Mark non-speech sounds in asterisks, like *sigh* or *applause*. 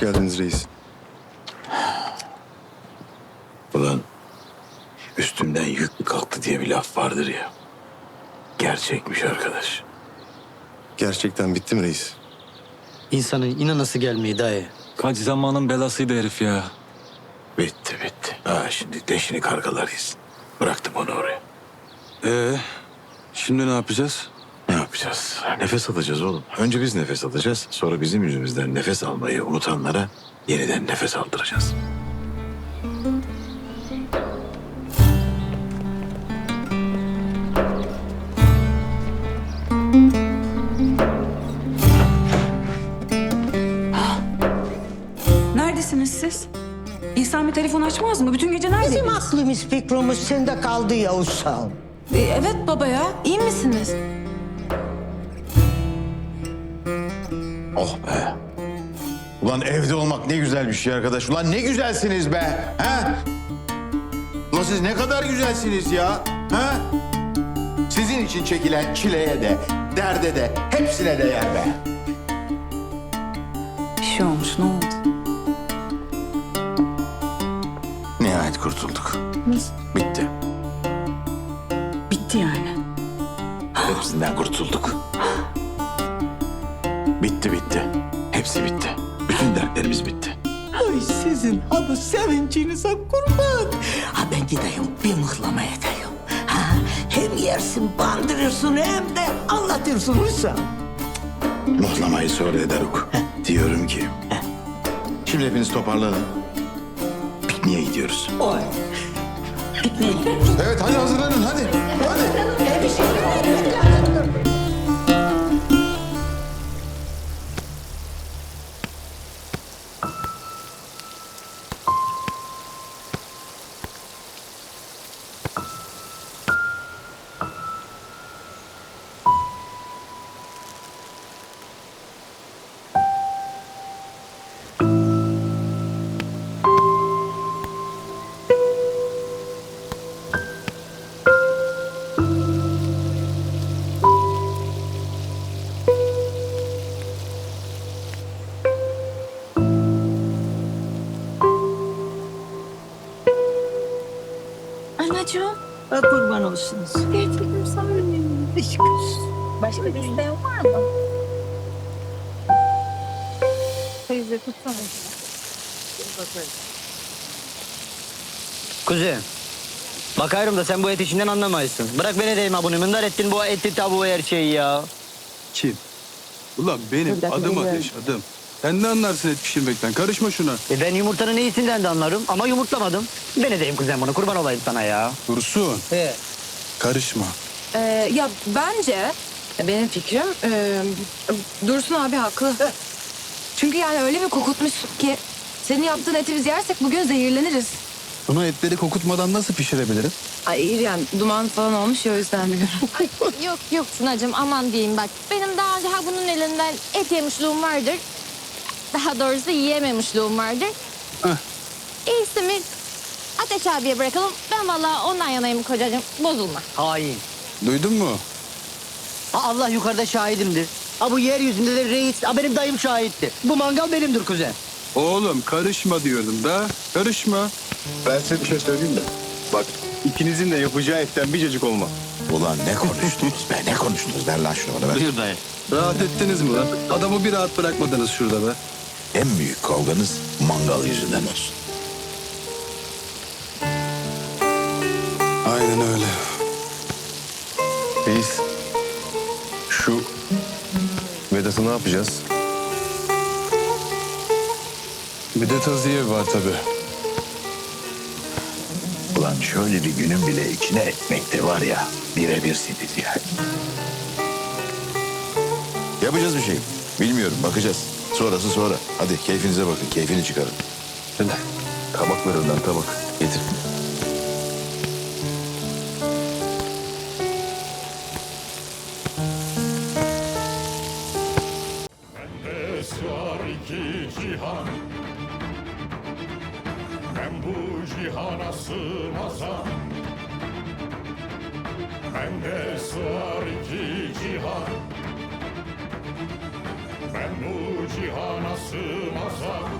geldiniz reis. Ulan üstümden yük mü kalktı diye bir laf vardır ya. Gerçekmiş arkadaş. Gerçekten bitti mi reis? İnsanın inanası gelmiyor dayı. Kaç zamanın belasıydı herif ya. Bitti bitti. Ha şimdi leşini kargalarıyız. Bıraktım onu oraya. Ee, şimdi ne yapacağız? Yapacağız? Nefes alacağız oğlum. Önce biz nefes alacağız. Sonra bizim yüzümüzden nefes almayı unutanlara yeniden nefes aldıracağız. Neredesiniz siz? İnsan bir telefon açmaz mı? Bütün gece neredeydiniz? Bizim aklımız fikrimiz sende kaldı ya uşağım. Ee, evet baba ya. İyi misiniz? Oh be. Ulan evde olmak ne güzel bir şey arkadaş. Ulan ne güzelsiniz be. He? Ulan siz ne kadar güzelsiniz ya. He? Sizin için çekilen çileye de, derde de, hepsine değer be. Bir şey olmuş. Ne oldu? Nihayet kurtulduk. Bitti. Bitti yani. Hepsinden kurtulduk. *gasps* Bitti bitti. Hepsi bitti. Bütün dertlerimiz bitti. Ay sizin ha bu sevincinize kurban. Ha ben gideyim bir mıhlama edeyim. Ha, hem yersin bandırırsın hem de anlatırsın uşağım. Muhlamayı sonra ederuk. Diyorum ki Şimdi hepiniz toparlanın. pikniğe gidiyoruz. Oy. Evet hadi hazırlanın hadi. Hadi. Anacığım, Ha, kurban olsunuz. gerçekten sağ olun. Başka bir isteğin var mı? Teyze tutsana. Kuzen. Bakarım da sen bu et işinden anlamayısın. Bırak beni deyim abone. Mındar ettin bu eti tavuğu her şeyi ya. Kim? Ulan benim adım ateş adım. Sen ne anlarsın et pişirmekten? Karışma şuna. E ben yumurtanın iyisinden de anlarım ama yumurtlamadım. Beni deyim kuzen bunu kurban olayım sana ya. Dursun. He. Karışma. Ee, ya bence benim fikrim e, Dursun abi haklı. Çünkü yani öyle bir kokutmuşsun ki senin yaptığın eti biz yersek bugün zehirleniriz. Bunu etleri kokutmadan nasıl pişirebilirim? Ay yani duman falan olmuş ya o yüzden diyorum. *laughs* Yok yok Sunacığım aman diyeyim bak. Benim daha önce ha bunun elinden et yemişliğim vardır. Daha doğrusu yiyememişliğim vardır. Heh. İyisi mi? Ateş abiye bırakalım. Ben vallahi ondan yanayım kocacığım. Bozulma. Hain. Duydun mu? Ha, Allah yukarıda şahidimdir. Ha bu yeryüzünde de reis, ha benim dayım şahitti. Bu mangal benimdir kuzen. Oğlum karışma diyordum da. Karışma. Ben size bir şey söyleyeyim mi? Bak ikinizin de yapacağı etten bir cacık olma. Ulan ne konuştunuz be ne konuştunuz ver lan şunu bana ver. Rahat ettiniz mi lan? Adamı bir rahat bırakmadınız şurada be. En büyük kavganız mangal yüzünden olsun. Aynen öyle. Reis. Şu Vedat'ı ne yapacağız? Bir de taziye var tabii. Ulan şöyle bir günün bile içine etmekte var ya birebir sidiz yani. Yapacağız bir şey. Bilmiyorum bakacağız. Sonrası sonra. Hadi keyfinize bakın. Keyfini çıkarın. Hadi. Tabak ver önden tabak. Getir. Cihan Ben bu cihana sığmazam Bende sığar iki cihan Ben bu cihana sığmazam